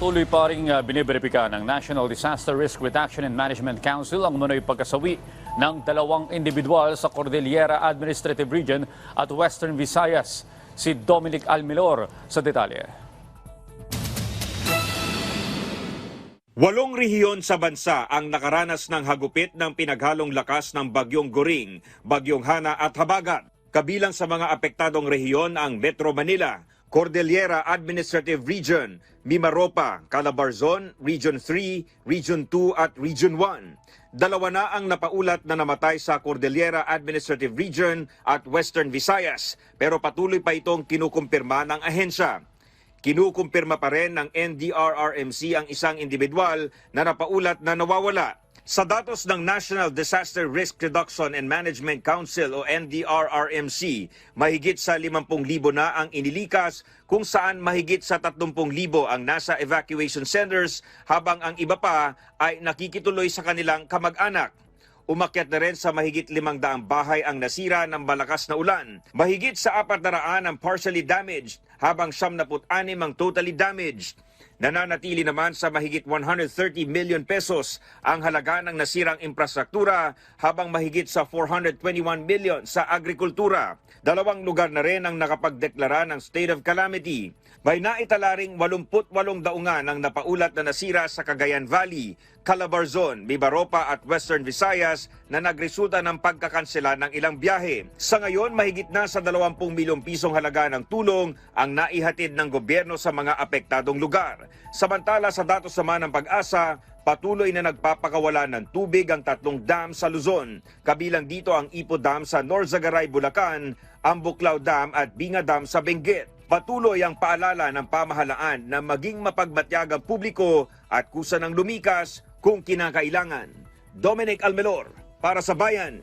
Patuloy pa rin uh, biniberipika ng National Disaster Risk Reduction and Management Council ang manoy pagkasawi ng dalawang individual sa Cordillera Administrative Region at Western Visayas. Si Dominic Almilor sa detalye. Walong rehiyon sa bansa ang nakaranas ng hagupit ng pinaghalong lakas ng Bagyong Goring, Bagyong Hana at Habagat. Kabilang sa mga apektadong rehiyon ang Metro Manila, Cordillera Administrative Region, Mimaropa, Calabarzon, Region 3, Region 2 at Region 1. Dalawa na ang napaulat na namatay sa Cordillera Administrative Region at Western Visayas pero patuloy pa itong kinukumpirma ng ahensya. Kinukumpirma pa rin ng NDRRMC ang isang individual na napaulat na nawawala. Sa datos ng National Disaster Risk Reduction and Management Council o NDRRMC, mahigit sa 50,000 na ang inilikas kung saan mahigit sa 30,000 ang nasa evacuation centers habang ang iba pa ay nakikituloy sa kanilang kamag-anak. Umakyat na rin sa mahigit limang daang bahay ang nasira ng malakas na ulan. Mahigit sa apat na raan ang partially damaged, habang 76 ang totally damaged. Nananatili naman sa mahigit 130 million pesos ang halaga ng nasirang infrastruktura habang mahigit sa 421 million sa agrikultura. Dalawang lugar na rin ang nakapagdeklara ng state of calamity. May naitalaring 88 daungan ang napaulat na nasira sa Cagayan Valley, Calabarzon, Mibaropa at Western Visayas na nagresulta ng pagkakansela ng ilang biyahe. Sa ngayon, mahigit na sa 20 milyong pisong halaga ng tulong ang naihatid ng gobyerno sa mga apektadong lugar. Samantala sa datos naman ng pag-asa, patuloy na nagpapakawala ng tubig ang tatlong dam sa Luzon. Kabilang dito ang Ipo Dam sa Norzagaray, Bulacan, ang Buklaw Dam at Binga Dam sa Benguet. Patuloy ang paalala ng pamahalaan na maging mapagmatyag ang publiko at kusa ng lumikas kung kinakailangan. Dominic Almelor, para sa Bayan.